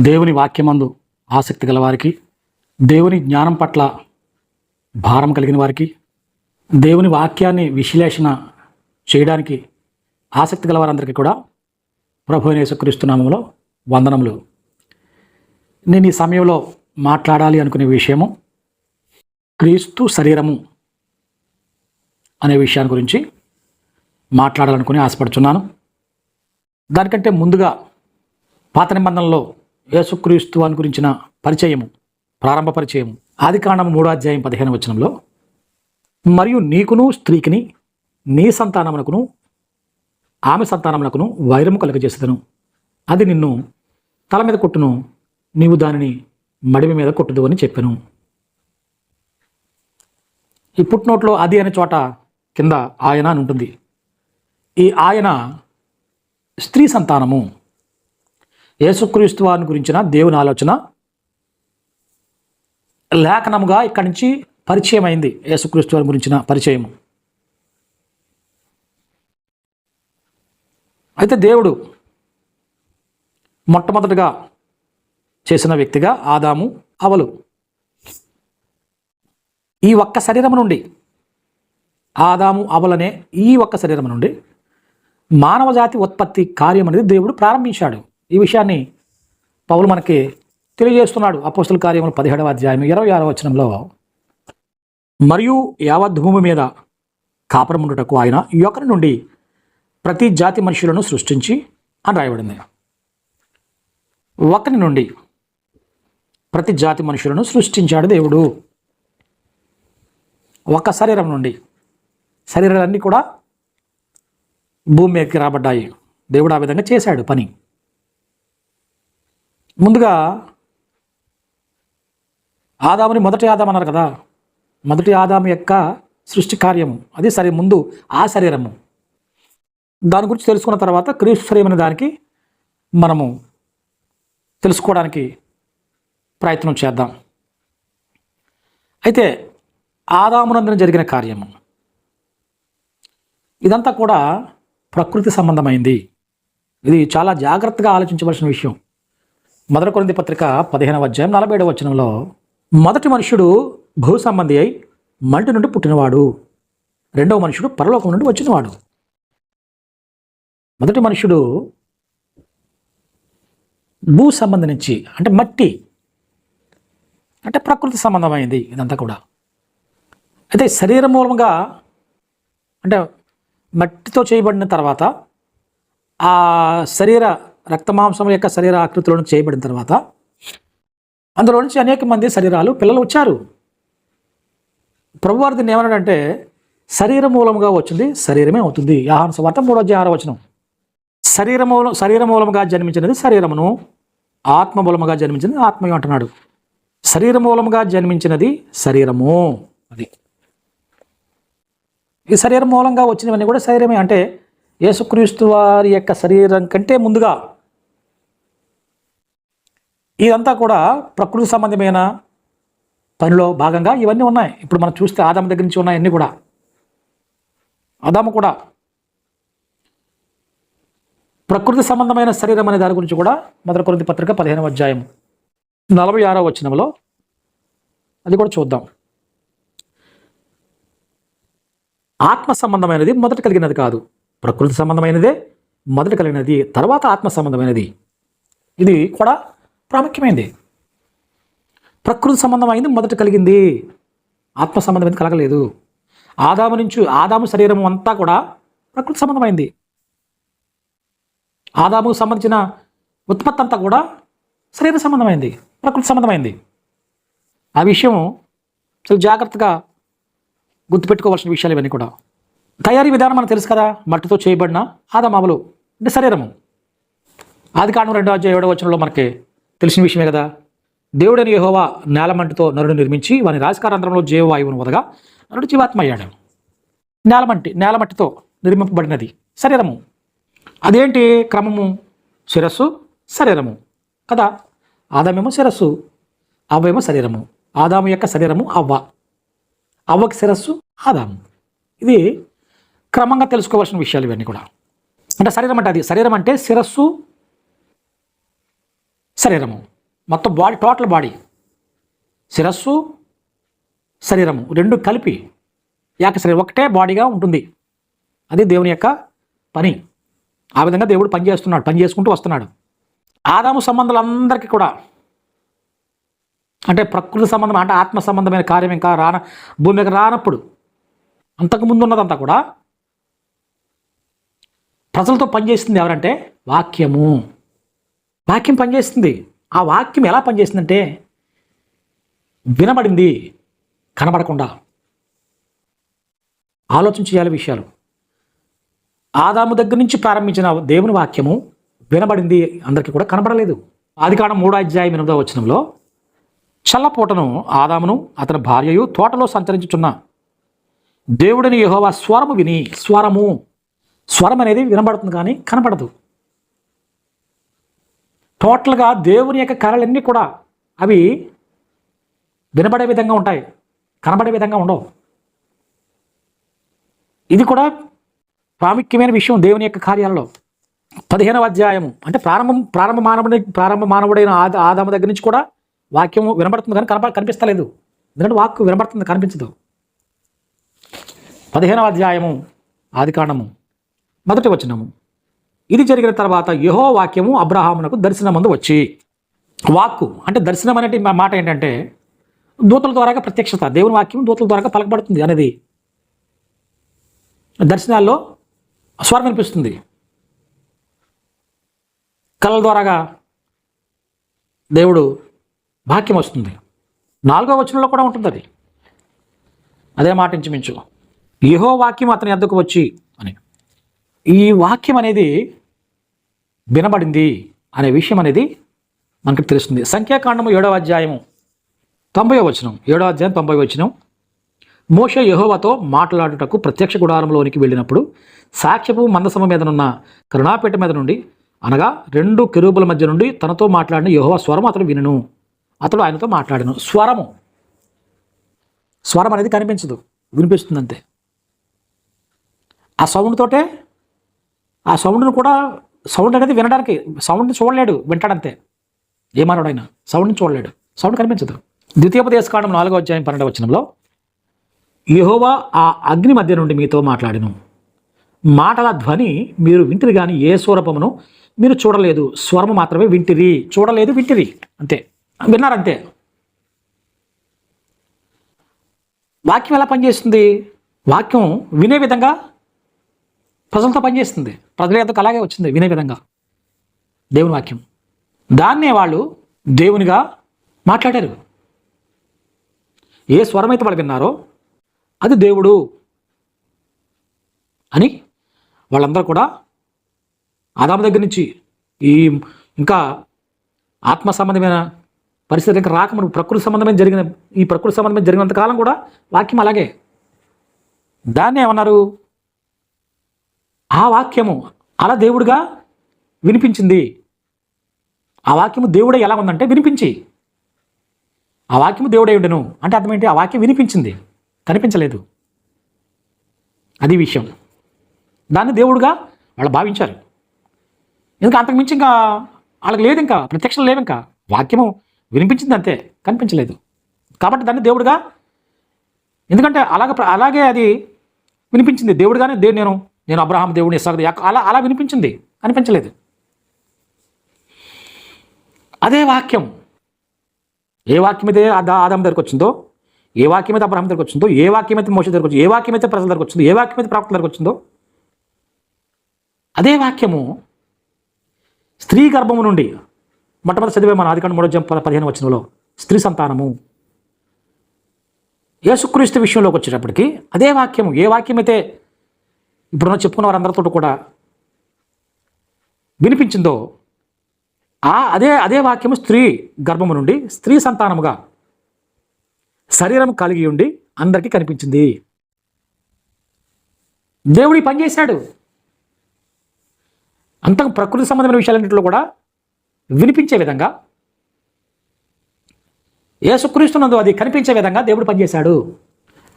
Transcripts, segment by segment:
దేవుని వాక్యమందు ఆసక్తి గలవారికి దేవుని జ్ఞానం పట్ల భారం కలిగిన వారికి దేవుని వాక్యాన్ని విశ్లేషణ చేయడానికి ఆసక్తి గల వారందరికీ కూడా ప్రభు అయిన వందనములు. నేను ఈ సమయంలో మాట్లాడాలి అనుకునే విషయము క్రీస్తు శరీరము అనే విషయాన్ని గురించి మాట్లాడాలనుకుని ఆశపడుచున్నాను. దానికంటే ముందుగా పాత నిబంధనలో యేసుక్రీస్తు అని గురించిన పరిచయము ప్రారంభ పరిచయం ఆది కాండం మూడో అధ్యాయం పదిహేను వచనంలో మరియు నీకును స్త్రీకిని నీ సంతానమునకును ఆమె సంతానమునకును వైరము కలుగజేసేదను. అది నిన్ను తల మీద కొట్టును నీవు దానిని మడిమి మీద కొట్టుదు అని చెప్పాను. ఈ పుట్నోట్లో అది అనే చోట కింద ఆయన అని ఉంటుంది. ఈ ఆయన స్త్రీ సంతానము. యేసుక్రీస్తు వారిని గురించిన దేవుని ఆలోచన లేఖనముగా ఇక్కడి నుంచి పరిచయం అయింది యేసుక్రీస్తు వారి గురించిన పరిచయం అయితే దేవుడు మొట్టమొదటిగా చేసిన వ్యక్తిగా ఆదాము అవలు. ఈ ఒక్క శరీరం నుండి ఆదాము అవలనే ఈ ఒక్క శరీరం నుండి మానవ జాతి ఉత్పత్తి కార్యం అనేది దేవుడు ప్రారంభించాడు. ఈ విషయాన్ని పౌలు మనకి తెలియజేస్తున్నాడు అపోస్తుల కార్యములు పదిహేడవ అధ్యాయం ఇరవై ఆరవ వచనంలో. మరియు యావత్ భూమి మీద కాపురముండుటకు ఆయన యొక్కరి నుండి ప్రతి జాతి మనుషులను సృష్టించి అని రాయబడింది. ఒకరి నుండి ప్రతి జాతి మనుషులను సృష్టించాడు దేవుడు. ఒక శరీరం నుండి శరీరాలన్నీ కూడా భూమి మీదకి రాబడ్డాయి. దేవుడు ఆ విధంగా చేశాడు పని. ముందుగా ఆదాముని మొదటి ఆదాం అన్నారు కదా. మొదటి ఆదాము యొక్క సృష్టి కార్యము. అది సరే ముందు ఆ శరీరము. దాని గురించి తెలుసుకున్న తర్వాత క్రీస్తు శరీరం అనే దానికి మనము తెలుసుకోవడానికి ప్రయత్నం చేద్దాం. అయితే ఆదామునందున జరిగిన కార్యము. ఇదంతా కూడా ప్రకృతి సంబంధమైంది. ఇది చాలా జాగ్రత్తగా ఆలోచించవలసిన విషయం. మొదటి కొరింది పత్రిక పదిహేనవ అధ్యాయం నలభై ఏడవ వచనంలో మొదటి మనుషుడు భూ సంబంధి అయి మంటి నుండి పుట్టినవాడు. రెండవ మనుషుడు పరలోకం నుండి వచ్చినవాడు. మొదటి మనుషుడు భూ సంబంధం నుంచి అంటే మట్టి అంటే ప్రకృతి సంబంధమైంది ఇదంతా కూడా. అయితే శరీర మూలంగా అంటే మట్టితో చేయబడిన తర్వాత ఆ శరీర రక్తమాంసం యొక్క శరీర ఆకృతిలో నుంచి చేయబడిన తర్వాత అందులో నుంచి అనేక మంది శరీరాలు పిల్లలు వచ్చారు. ప్రభువారు దీన్ని ఏమన్నాడంటే శరీర మూలముగా వచ్చింది శరీరమే అవుతుంది. యాహాన సువార్త మూడో ఆరో వచనం. శరీర మూలం శరీర మూలముగా జన్మించినది శరీరమును ఆత్మ మూలముగా జన్మించినది ఆత్మయం అంటున్నాడు. శరీర మూలముగా జన్మించినది శరీరము అది. ఈ శరీరం మూలంగా వచ్చినవన్నీ కూడా శరీరమే. అంటే యేసుక్రీస్తు వారి యొక్క శరీరం కంటే ముందుగా ఇదంతా కూడా ప్రకృతి సంబంధమైన పనిలో భాగంగా ఇవన్నీ ఉన్నాయి. ఇప్పుడు మనం చూస్తే ఆదాము దగ్గర నుంచి ఉన్నాయి అన్నీ కూడా. ఆదాము కూడా ప్రకృతి సంబంధమైన శరీరం అనే దాని గురించి కూడా మొదటి కొరింథీ పత్రిక పదిహేనవ అధ్యాయం నలభై ఆరవ వచనంలో అది కూడా చూద్దాం. ఆత్మ సంబంధమైనది మొదట కలిగినది కాదు. ప్రకృతి సంబంధమైనదే మొదట కలిగినది తర్వాత ఆత్మ సంబంధమైనది. ఇది కూడా ప్రాముఖ్యమైంది. ప్రకృతి సంబంధమైంది మొదట కలిగింది. ఆత్మ సంబంధమైనది కలగలేదు. ఆదాము నుంచి ఆదాము శరీరం అంతా కూడా ప్రకృతి సంబంధమైంది. ఆదాముకు సంబంధించిన ఉత్పత్తి అంతా కూడా శరీర సంబంధమైంది ప్రకృతి సంబంధమైంది. ఆ విషయం చాలా జాగ్రత్తగా గుర్తుపెట్టుకోవాల్సిన విషయాలు ఇవన్నీ కూడా. తయారీ విధానం మనకు తెలుసు కదా మట్టితో చేయబడిన ఆదమామలు అంటే శరీరము. ఆది కాండం రెండో అధ్యాయ ఏడవ వచనంలో మనకి తెలిసిన విషయమే కదా. దేవుడని యహోవా నేలమంటితో నరుడు నిర్మించి వాని రాజకారంధ్రంలో జీవవాయువును వదగా నరుడు జీవాత్మ అయ్యాడు నేలమంటి నేలమట్టితో నిర్మింపబడినది శరీరము. అదేంటి క్రమము? శిరస్సు శరీరము. కదా? ఆదామేమో శిరస్సు అవ్వేమో శరీరము. ఆదాము యొక్క శరీరము అవ్వ. అవ్వకి శిరస్సు ఆదాము. ఇది క్రమంగా తెలుసుకోవాల్సిన విషయాలు ఇవన్నీ కూడా. అంటే శరీరం అంటే అది. శరీరం అంటే శిరస్సు శరీరము. మొత్తం బాడీ టోటల్ బాడీ. శిరస్సు శరీరము. రెండు కలిపి యాక శరీరం. ఒకటే బాడీగా ఉంటుంది. అది దేవుని యొక్క పని. ఆ విధంగా దేవుడు పని చేస్తున్నాడు. పని చేసుకుంటూ వస్తున్నాడు. ఆదాము సంబంధాలందరికీ కూడా అంటే ప్రకృతి సంబంధం అంటే ఆత్మ సంబంధమైన కార్యం ఇంకా రాన భూమి మీద రానప్పుడు అంతకుముందు ఉన్నదంతా కూడా ప్రజలతో పనిచేస్తుంది ఎవరంటే వాక్యము. వాక్యం పనిచేస్తుంది. ఆ వాక్యం ఎలా పనిచేస్తుందంటే వినబడింది కనబడకుండా. ఆలోచన చేయాలి విషయాలు. ఆదాము దగ్గర నుంచి ప్రారంభించిన దేవుని వాక్యము వినబడింది అందరికీ కూడా కనబడలేదు. ఆదికాండం మూడో అధ్యాయం ఎనిమిదో వచనంలో చల్లపూటను ఆదామును అతని భార్యయు తోటలో సంచరించుచున్న దేవుడిని యెహోవా స్వరము విని స్వరము స్వరం అనేది వినబడుతుంది కానీ కనబడదు. టోటల్గా దేవుని యొక్క కళలన్నీ కూడా అవి వినబడే విధంగా ఉంటాయి కనబడే విధంగా ఉండవు. ఇది కూడా ప్రాముఖ్యమైన విషయం దేవుని యొక్క కార్యాలలో. పదిహేనవ అధ్యాయము అంటే ప్రారంభం ప్రారంభ మానవుడి ప్రారంభ మానవుడైన ఆద ఆదాము దగ్గర నుంచి కూడా వాక్యం వినబడుతుంది కానీ కనప కనిపిస్తలేదు. ఎందుకంటే వాక్కు వినబడుతుంది కనిపించదు. పదిహేనవ అధ్యాయము ఆదికాండము మొదటి వచనము. ఇది జరిగిన తర్వాత యహో వాక్యము అబ్రహామునకు దర్శనమందు వచ్చి వాక్కు అంటే దర్శనం అనే మాట ఏంటంటే దూతల ద్వారాగా ప్రత్యక్షత దేవుని వాక్యం దూతల ద్వారా పలకబడుతుంది అనేది. దర్శనాల్లో స్వరం వినిపిస్తుంది. కళల ద్వారాగా దేవుడు వాక్యం వస్తుంది. నాలుగో వచనంలో కూడా ఉంటుంది అది అదే మాట ఇంచుమించు. యహో వాక్యం అతని ఎద్దకు వచ్చి ఈ వాక్యం అనేది వినబడింది అనే విషయం అనేది మనకు తెలుస్తుంది. సంఖ్యాకాండము ఏడవ అధ్యాయము తొంభై వచనం. ఏడవ అధ్యాయం తొంభై వచనం. మోష యహోవతో మాట్లాడుటకు ప్రత్యక్ష గుడారంలోనికి వెళ్ళినప్పుడు సాక్ష్యపు మందసమ మీదనున్న కరుణాపేట మీద నుండి అనగా రెండు కెరూబుల మధ్య నుండి తనతో మాట్లాడిన యహోవ స్వరం అతడు వినను. అతడు ఆయనతో మాట్లాడను. స్వరము. స్వరం అనేది కనిపించదు. వినిపిస్తుంది అంతే ఆ సౌండ్తోటే ఆ సౌండ్ను కూడా సౌండ్ అనేది వినడానికి సౌండ్ని చూడలేడు వింటాడంతే. ఏ సౌండ్ని చూడలేడు. సౌండ్ కనిపించదు. ద్వితీయోపదేశ కాండం నాలుగో అధ్యాయం పన్నెండవ వచనంలో యెహోవా ఆ అగ్ని మధ్య నుండి మీతో మాట్లాడిను. మాటల ధ్వని మీరు వింటిరి కానీ ఏ స్వరూపమును మీరు చూడలేదు. స్వరము మాత్రమే వింటిరి. చూడలేదు వింటిరి. అంతే. విన్నారంతే. వాక్యం ఎలా పనిచేస్తుంది? వాక్యం వినే విధంగా ప్రజలతో పనిచేస్తుంది ప్రజల అలాగే వచ్చింది వినే విధంగా. దేవుని వాక్యం. దాన్నే వాళ్ళు దేవునిగా మాట్లాడారు. ఏ స్వరమైతే వాళ్ళు విన్నారో అది దేవుడు అని వాళ్ళందరూ కూడా ఆదాము దగ్గర నుంచి ఈ ఇంకా ఆత్మ సంబంధమైన పరిస్థితి ఇంకా రాకముందు ప్రకృతి సంబంధమైన జరిగిన ఈ ప్రకృతి సంబంధమైన జరిగినంత కాలం కూడా వాక్యం అలాగే. దాన్ని ఏమన్నారు? ఆ వాక్యము అలా దేవుడిగా వినిపించింది. ఆ వాక్యము దేవుడే ఎలా ఉందంటే వినిపించి. ఆ వాక్యము దేవుడే ఉండను. అంటే అర్థమేంటి ఆ వాక్యం వినిపించింది. కనిపించలేదు. అది విషయం. దాన్ని దేవుడుగా వాళ్ళు భావించారు. ఇంకా అంతకుమించి ఇంకా వాళ్ళకి లేదు ఇంకా ప్రత్యక్షం లేవు ఇంకా. వాక్యము వినిపించింది అంతే కనిపించలేదు. కాబట్టి దాన్ని దేవుడుగా ఎందుకంటే అలాగ అలాగే అది వినిపించింది. దేవుడుగానే దేవుడు నేను నేను అబ్రహాం దేవుడిని ఇస్సాకు అలా అలా వినిపించింది. అనిపించలేదు. అదే వాక్యం. ఏ వాక్యం అయితే ఆదాం దగ్గరకు వచ్చిందో ఏ వాక్యం అయితే అబ్రహం దగ్గరకు వచ్చిందో ఏ వాక్యం అయితే మోస దగ్గరకు వచ్చిందో ఏ వాక్యం అయితే ప్రజల దగ్గరకు వచ్చిందో ఏ వాక్యం అయితే ప్రాప్తుల దగ్గరకు వచ్చిందో అదే వాక్యము స్త్రీ గర్భము నుండి మొట్టమొదటి చదివే మన ఆదికాండ మూడో జం పదిహేను వచనంలో స్త్రీ సంతానము. యేసుక్రీస్తు విషయంలోకి వచ్చేటప్పటికి అదే వాక్యము ఏ వాక్యం అయితే ఇప్పుడున్న చెప్పుకున్న వారందరితో కూడా వినిపించిందో ఆ అదే అదే వాక్యము స్త్రీ గర్భము నుండి స్త్రీ సంతానముగా శరీరం కలిగి ఉండి అందరికీ కనిపించింది. దేవుడి పనిచేశాడు అంత ప్రకృతి సంబంధమైన విషయాలన్నింటిలో కూడా వినిపించే విధంగా యేసుక్రీస్తునందు అది కనిపించే విధంగా దేవుడు పనిచేశాడు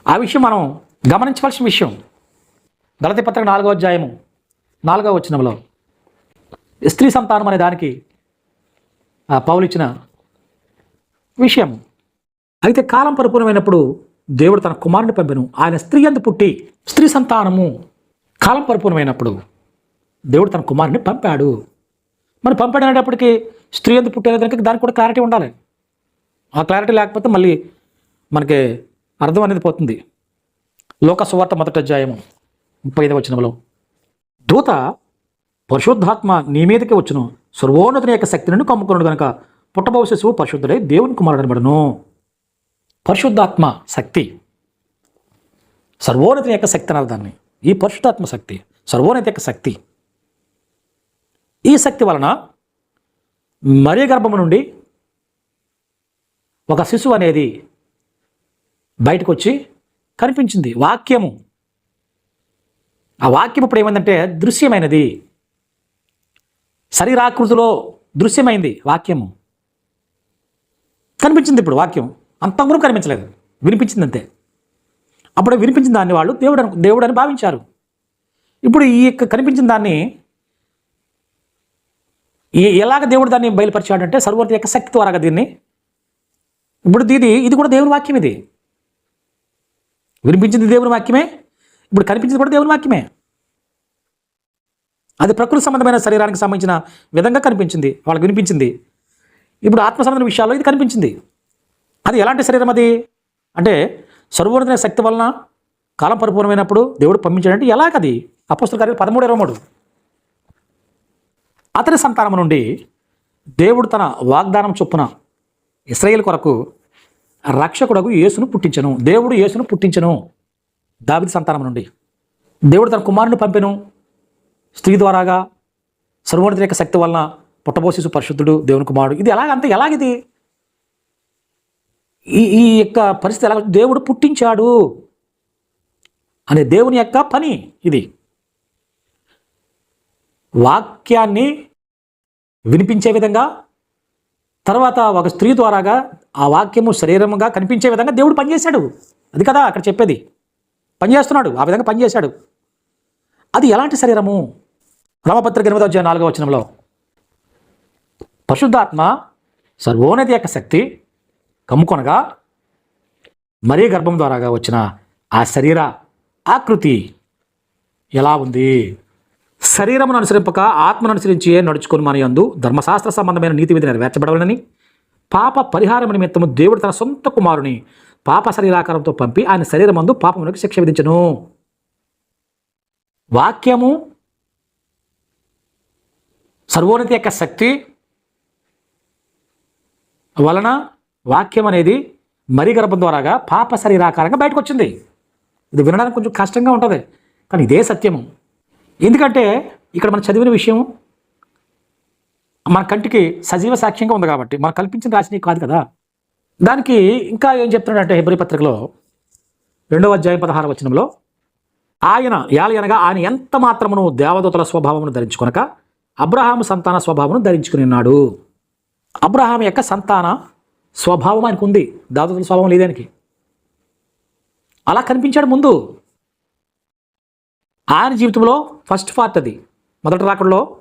ఆ విషయం మనం గమనించవలసిన విషయం. గలతి పత్రిక నాలుగో అధ్యాయము నాలుగో వచనంలో స్త్రీ సంతానం అనే దానికి ఆ విషయం అయితే కాలం పరిపూర్ణమైనప్పుడు దేవుడు తన కుమారుని పంపెను. ఆయన స్త్రీ అందు పుట్టి స్త్రీ సంతానము కాలం పరిపూర్ణమైనప్పుడు దేవుడు తన కుమారుని పంపాడు. మరి పంపాడు అనేటప్పటికీ స్త్రీ అందు పుట్టిన దానికి దానికి కూడా క్లారిటీ ఉండాలి. ఆ క్లారిటీ లేకపోతే మళ్ళీ మనకి అర్థం అనేది పోతుంది. లోక సువార్త మొదటి అధ్యాయము. ముప్పై ఐదవ వచనంలో దూత పరిశుద్ధాత్మ నీ మీదకి వచ్చును. సర్వోన్నతుని యొక్క శక్తిని కమ్ముకున్నాడు కనుక పుట్టబోవ శిశువు పరిశుద్ధుడై దేవుని కుమారుడు పరిశుద్ధాత్మ శక్తి. సర్వోన్నతి యొక్క శక్తి అన్నారు దాన్ని. ఈ పరిశుద్ధాత్మ శక్తి సర్వోన్నతి యొక్క శక్తి. ఈ శక్తి వలన మరీ గర్భము నుండి ఒక శిశువు అనేది బయటకు వచ్చి కనిపించింది. వాక్యము ఆ వాక్యం ఇప్పుడు ఏమైందంటే దృశ్యమైనది. శరీరాకృతిలో దృశ్యమైంది వాక్యము. కనిపించింది ఇప్పుడు వాక్యం. అంతవరకు కనిపించలేదు. వినిపించింది అంతే అప్పుడు వినిపించిన దాన్ని వాళ్ళు దేవుడు అను దేవుడు అని భావించారు. ఇప్పుడు ఈ యొక్క కనిపించిన దాన్ని ఈ- ఎలాగ దేవుడు దాన్ని బయలుపరిచాడంటే సర్వర్తి యొక్క శక్తి ద్వారా దీన్ని ఇప్పుడు ఇది ఇది కూడా దేవుని వాక్యం ఇది. వినిపించింది దేవుని వాక్యమే? ఇప్పుడు కనిపించింది కూడా దేవుని వాక్యమే. అది ప్రకృతి సంబంధమైన శరీరానికి సంబంధించిన విధంగా కనిపించింది వాళ్ళకి వినిపించింది. ఇప్పుడు ఆత్మ సంబంధమైన విషయాల్లో ఇది కనిపించింది. అది ఎలాంటి శరీరం అది? అంటే సర్వోన్నతమైన శక్తి వలన కాలం పరిపూర్ణమైనప్పుడు దేవుడు పంపించాడంటే ఎలాగది అపస్తుల కార్యాలు పదమూడు ఇరవై మూడు. అతని సంతానం నుండి దేవుడు తన వాగ్దానం చొప్పున ఇస్రాయేల్ కొరకు రక్షకుడకు యేసును పుట్టించను. దేవుడు యేసును పుట్టించను. దావిది సంతానం నుండి. దేవుడు తన కుమారుని పంపెను. స్త్రీ ద్వారాగా సర్వోన్నత యొక్క శక్తి వలన పుట్టబోసేసు పరిశుద్ధుడు దేవుని కుమారుడు. ఇది ఎలాగంటే ఎలాగిది? ఈ ఈ యొక్క పరిస్థితి ఎలా దేవుడు పుట్టించాడు అనే దేవుని యొక్క పని ఇది. వాక్యాన్ని వినిపించే విధంగా తర్వాత ఒక స్త్రీ ద్వారాగా ఆ వాక్యము శరీరముగా కనిపించే విధంగా దేవుడు పనిచేశాడు. అది కదా అక్కడ చెప్పేది. పనిచేస్తున్నాడు ఆ విధంగా పనిచేశాడు. అది ఎలాంటి శరీరము? రామపత్రిక ఎనిమిదో అధ్యాయం నాలుగో వచనంలో పరిశుద్ధాత్మ సర్వోన్నతి యొక్క శక్తి కమ్ముకొనగా మరీ గర్భం ద్వారాగా వచ్చిన ఆ శరీర ఆకృతి ఎలా ఉంది? శరీరమును అనుసరింపక ఆత్మను అనుసరించి నడుచుకొని మన యందు ధర్మశాస్త్ర సంబంధమైన నీతి విధి నెరవేర్చబడవలని పాప పరిహారం నిమిత్తము దేవుడు తన సొంత కుమారుని పాప శరీరాకారంతో పంపి ఆయన శరీరమందు పాపమునకు శిక్ష విధించను. వాక్యము సర్వోన్నతి యొక్క శక్తి వలన వాక్యం అనేది మరి గర్భం ద్వారాగా పాప శరీరాకారంగా బయటకు వచ్చింది ఇది వినడానికి కొంచెం కష్టంగా ఉంటుంది కానీ ఇదే సత్యము. ఎందుకంటే ఇక్కడ మనం చదివిన విషయం మన కంటికి సజీవ సాక్ష్యంగా ఉంది కాబట్టి మనం కల్పించిన రాసినవి కాదు కదా. దానికి ఇంకా ఏం చెప్తున్నాడంటే హెబ్రి పత్రికలో రెండవ అధ్యాయం పదహార వచనంలో ఆయన యాలయనగా ఆయన ఎంత మాత్రమును దేవదూతల స్వభావమును ధరించుకొనక అబ్రహాము సంతాన స్వభావమును ధరించుకుని ఉన్నాడు. అబ్రహాం యొక్క సంతాన స్వభావం ఆయనకు ఉంది దేవదూతల స్వభావం లేదానికి అలా కనిపించాడు ముందు. ఆయన జీవితంలో ఫస్ట్ పార్ట్ అది. మొదటి రాకడలో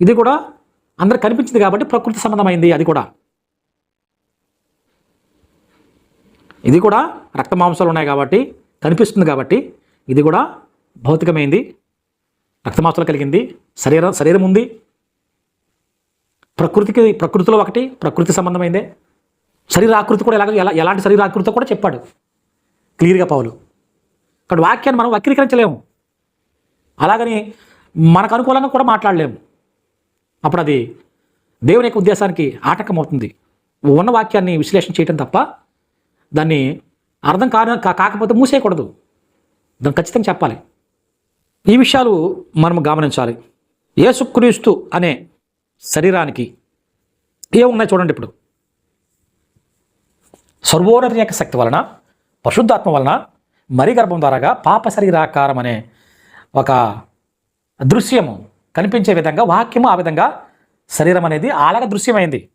ఇది కూడా అందరు కనిపించింది కాబట్టి ప్రకృతి సంబంధమైంది అది కూడా. ఇది కూడా రక్త మాంసాలు ఉన్నాయి కాబట్టి కనిపిస్తుంది కాబట్టి ఇది కూడా భౌతికమైంది రక్త మాంసాలు కలిగింది శరీరం శరీరం ఉంది. ప్రకృతికి ప్రకృతిలో ఒకటి ప్రకృతి సంబంధమైందే. శరీరాకృతి కూడా ఎలాగో ఎలా ఎలాంటి శరీరాకృతితో కూడా చెప్పాడు క్లియర్గా పౌలు. ఇక్కడ వాక్యాన్ని మనం వక్రీకరించలేము. అలాగని మనకు అనుకూలంగా కూడా మాట్లాడలేము. అప్పుడు అది దేవుని యొక్క ఉద్దేశానికి ఆటంకం అవుతుంది ఉన్న వాక్యాన్ని విశ్లేషణ చేయటం తప్ప దాన్ని అర్థం కాని కా- కాకపోతే మూసేయకూడదు. దాన్ని ఖచ్చితంగా చెప్పాలి. ఈ విషయాలు మనం గమనించాలి. ఏసుక్రీస్తు అనే శరీరానికి ఏమున్నాయి చూడండి ఇప్పుడు. సర్వోన్నతి యొక్క శక్తి వలన పరిశుద్ధాత్మ వలన మరి గర్భం ద్వారాగా పాప శరీరాకారం అనే ఒక దృశ్యము కనిపించే విధంగా వాక్యము ఆ విధంగా శరీరం అనేది అలాగ దృశ్యమైంది.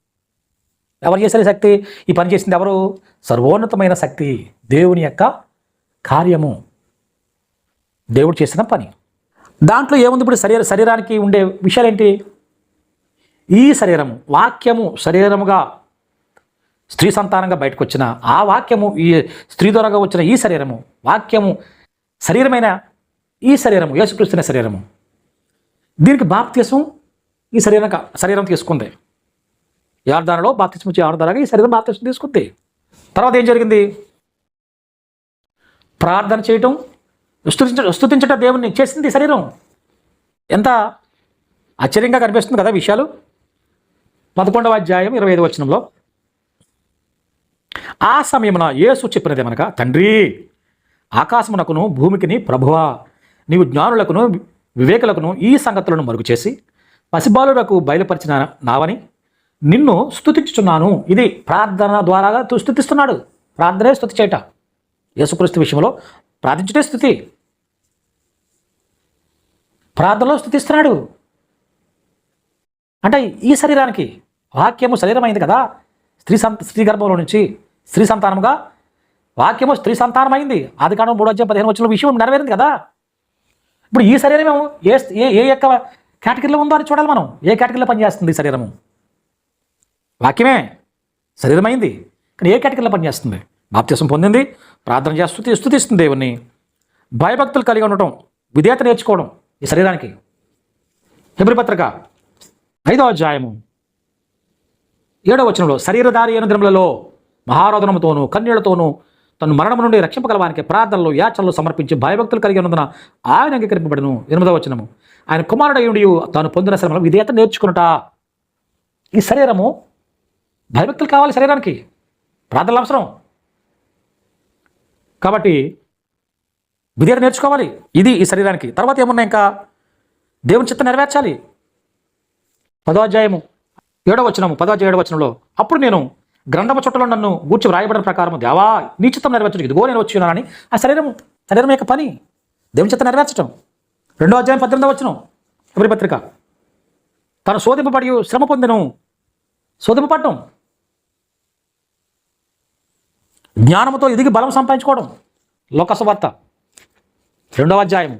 ఎవరు చేసే శక్తి? ఈ పని చేసింది ఎవరు? సర్వోన్నతమైన శక్తి దేవుని యొక్క కార్యము. దేవుడు చేసిన పని. దాంట్లో ఏముంది ఇప్పుడు శరీర శరీరానికి ఉండే విషయాలు ఏంటి ఈ శరీరము వాక్యము శరీరముగా స్త్రీ సంతానంగా బయటకు వచ్చిన ఆ వాక్యము ఈ స్త్రీ ద్వారాగా వచ్చిన ఈ శరీరము వాక్యము శరీరమైన ఈ శరీరము యేసుక్రీస్తున్న శరీరము. దీనికి బాప్త్యసం ఈ శరీరం శరీరం తీసుకుంది. యార్దానలో బాప్తిస్మ యార్దానగా ఈ శరీరం బాప్తిస్మ తీసుకుంది. తర్వాత ఏం జరిగింది? ప్రార్థన చేయటం స్తుతించ స్థుతించట దేవుణ్ణి చేసింది శరీరం. ఎంత ఆశ్చర్యంగా కనిపిస్తుంది కదా విషయాలు. పదకొండవ అధ్యాయం ఇరవై ఐదు వచనంలో. ఆ సమయమున యేసు చెప్పినదేమనగా తండ్రి ఆకాశమునకును భూమికిని ప్రభువా నీవు జ్ఞానులకును వివేకులకును ఈ సంగతులను మరుగు చేసి పసిబాలులకు బయలుపరిచిన నావని నిన్ను స్థుతించుచున్నాను ఇది ప్రార్థన ద్వారాగా స్థుతిస్తున్నాడు ప్రార్థనే స్థుతి చేయట. యేసుక్రీస్తు విషయంలో ప్రార్థించుటే స్థుతి ప్రార్థనలో స్థుతిస్తున్నాడు అంటే ఈ శరీరానికి వాక్యము శరీరమైంది కదా. స్త్రీ సంత స్త్రీ గర్భంలో నుంచి స్త్రీ సంతానముగా వాక్యము స్త్రీ సంతానమైంది. అది కాను మూడు వచ్చే పదిహేను వచ్చిన విషయం నెరవేరింది కదా. ఇప్పుడు ఈ శరీరం ఏ ఏ ఏ యొక్క కేటగిరీలో ఉందో అని చూడాలి మనం. ఏ కేటగిరీలో పనిచేస్తుంది ఈ శరీరము? వాక్యమే శరీరమైంది. కానీ ఏ కేటగిరీలో పనిచేస్తుంది? బాప్త్యసం పొందింది ప్రార్థన చేస్తూ స్థుతిస్తుంది దేవుణ్ణి. భయభక్తులు కలిగి ఉండటం విధేయత నేర్చుకోవడం ఈ శరీరానికి. హెబ్రి పత్రిక ఐదో అధ్యాయము ఏడవ వచనంలో శరీరధారి అయిన దినములలో మహారోధనముతోనూ కన్యలతోనూ తను మరణము నుండి రక్షింపగలవానికి ప్రార్థనలు యాచనలు సమర్పించి భయభక్తులు కలిగి ఉన్నందున ఆయన అంగీకరింపబడను. ఎనిమిదవ వచనము. ఆయన కుమారుడయుడి తాను పొందిన శ్రమలో విధేయత నేర్చుకున్నట ఈ శరీరము భయభక్తులు కావాలి శరీరానికి. ప్రార్థనలు అవసరం. కాబట్టి విధేయత నేర్చుకోవాలి. ఇది ఈ శరీరానికి. తర్వాత ఏమున్నాయి ఇంకా? దేవుని చిత్తం నెరవేర్చాలి. పదో అధ్యాయము ఏడవ వచనము పదో అధ్యాయం ఏడవ వచనంలో అప్పుడు నేను గ్రంథము చుట్టలో నన్ను గూర్చి వ్రాయబడిన ప్రకారం దేవా నీ చిత్తం నెరవేర్చడం ఇదిగో నేను వచ్చినానని ఆ శరీరం శరీరం యొక్క పని. దేవుని చిత్తం నెరవేర్చడం రెండో అధ్యాయం పద్దెనిమిదవ వచనం ఎవరి పత్రిక? తను శోధింపబడి శ్రమ పొందెను. శోధింపబడటం. జ్ఞానముతో ఎదిగి బలం సంపాదించుకోవడం. లోకసవార్త. రెండవ అధ్యాయం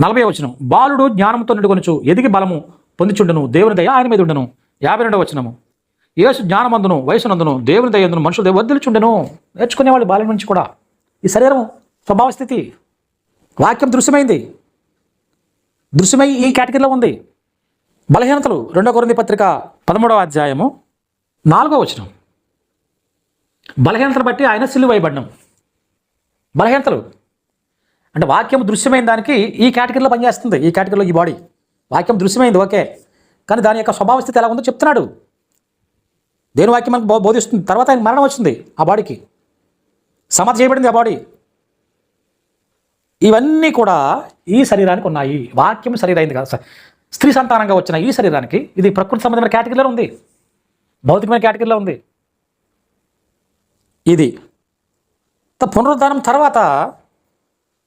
నలభై వచనం. బాలుడు జ్ఞానంతో నిడుకొనుచు ఎదిగి బలము పొందుచుండను. దేవుని దయ ఆయన మీద ఉండను. యాభై రెండవ వచనము. యేసు జ్ఞానమందును వయసునందును దేవుని దయందును మనుషులు దయ వదిలిచుండెను. నేర్చుకునేవాళ్ళు బాల్యం నుంచి కూడా. ఈ శరీరం స్వభావ స్థితి. వాక్యం దృశ్యమైంది. దృశ్యమై ఈ కేటగిరీలో ఉంది. బలహీనతలు. రెండో కొరంది పత్రిక పదమూడవ అధ్యాయము. నాలుగో వచనం. బలహీనతను బట్టి ఆయన సిలువైబడ్డం. బలహీనతలు. అంటే వాక్యం దృశ్యమైన దానికి ఈ కేటగిరీలో పనిచేస్తుంది. ఈ కేటగిరీలో ఈ బాడీ. వాక్యం దృశ్యమైంది ఓకే. కానీ దాని యొక్క స్వభావ స్థితి ఎలా ఉందో చెప్తున్నాడు. దేని వాక్యం మనకు బో- బోధిస్తుంది? తర్వాత ఆయన మరణం వచ్చింది ఆ బాడీకి. సమాధి చేయబడింది ఆ బాడీ. ఇవన్నీ కూడా ఈ శరీరానికి ఉన్నాయి. వాక్యం శరీరైంది కదా. స్త్రీ సంతానంగా వచ్చిన ఈ శరీరానికి ఇది ప్రకృతి సంబంధమైన కేటగిరీలో ఉంది. భౌతికమైన కేటగిరీలో ఉంది. ఇది. పునరుద్ధానం తర్వాత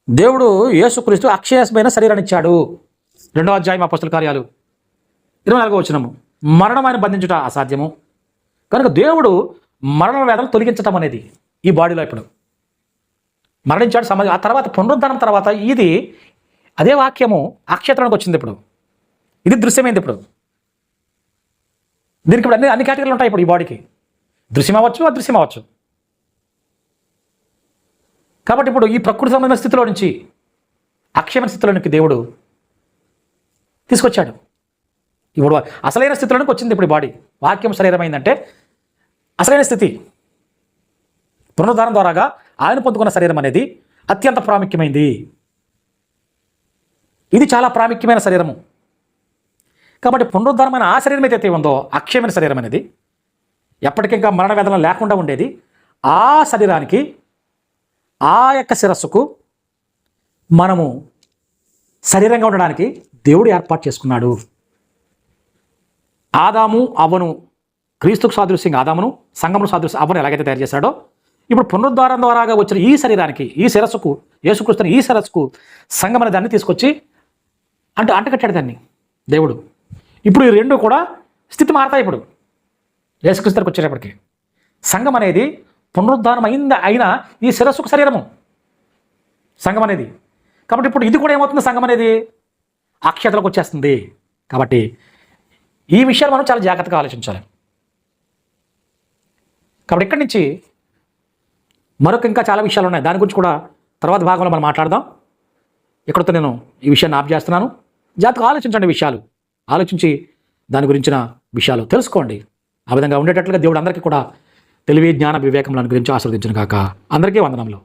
దేవుడు యేసుక్రీస్తు అక్షయమైన శరీరాన్ని ఇచ్చాడు రెండవ అధ్యాయం అపస్తుల కార్యాలు. ఇరవై నాలుగో వచ్చినము మరణం ఆయన బంధించుట అసాధ్యము. కనుక దేవుడు మరణ వేదన తొలగించటం అనేది ఈ బాడీలో ఇప్పుడు. మరణించాడు సమాజం ఆ తర్వాత పునరుద్ధానం తర్వాత ఇది అదే వాక్యము అక్షేత్రానికి వచ్చింది ఇప్పుడు. ఇది దృశ్యమైంది ఇప్పుడు. దీనికి ఇప్పుడు అన్ని అన్ని కేటగిరీలు ఉంటాయి ఇప్పుడు ఈ బాడీకి. దృశ్యం అవ్వచ్చు అదృశ్యం అవ్వచ్చు కాబట్టి ఇప్పుడు ఈ ప్రకృతి సంబంధమైన స్థితిలో నుంచి అక్షయమైన స్థితిలోనికి దేవుడు తీసుకొచ్చాడు. ఇప్పుడు అసలైన స్థితిలోనికి వచ్చింది ఇప్పుడు బాడీ వాక్యం శరీరమైందంటే అసలైన స్థితి పునరుద్ధారం ద్వారాగా ఆయన పొందుకున్న శరీరం అనేది అత్యంత ప్రాముఖ్యమైంది. ఇది చాలా ప్రాముఖ్యమైన శరీరము. కాబట్టి పునరుద్ధారమైన ఆ శరీరం ఏదైతే ఉందో అక్షయమైన శరీరం అనేది ఎప్పటికింకా మరణ వేదన లేకుండా ఉండేది ఆ శరీరానికి ఆ యొక్క శిరస్సుకు మనము శరీరంగా ఉండడానికి దేవుడు ఏర్పాటు చేసుకున్నాడు. ఆదాము అవ్వను క్రీస్తుకు సాదృశ్యంగా ఆదామును సంగమును సాదృశ్యం అవ్వను ఎలాగైతే తయారు చేశాడో ఇప్పుడు పునరుద్ధారం ద్వారాగా వచ్చిన ఈ శరీరానికి ఈ శిరస్సుకు యేసుకృష్ణ ఈ శిరస్సుకు సంగం దాన్ని తీసుకొచ్చి అంటే అంటకట్టాడు దాన్ని దేవుడు. ఇప్పుడు ఈ రెండు కూడా స్థితి మారతాయి ఇప్పుడు. యేసుక్రీస్తునికి వచ్చేటప్పటికి. సంఘం అనేది పునరుద్ధానం అయింది అయిన ఈ శిరస్సుకు శరీరము. సంఘం అనేది కాబట్టి ఇప్పుడు ఇది కూడా ఏమవుతుంది? సంఘం అనేది అక్షతలకు వచ్చేస్తుంది. కాబట్టి ఈ విషయాలు మనం చాలా జాగ్రత్తగా ఆలోచించాలి. కాబట్టి ఇక్కడి నుంచి మరొక ఇంకా చాలా విషయాలు ఉన్నాయి. దాని గురించి కూడా తర్వాత భాగంలో మనం మాట్లాడదాం. ఇక్కడితో నేను ఈ విషయాన్ని ఆప్ చేస్తున్నాను. జాగ్రత్తగా ఆలోచించండి విషయాలు. ఆలోచించి దాని గురించిన విషయాలు తెలుసుకోండి. ఆ విధంగా ఉండేటట్లుగా దేవుడు అందరికీ కూడా తెలివి జ్ఞాన వివేకములను గురించి ఆస్వాదించిన కాక అందరికీ వందనంలో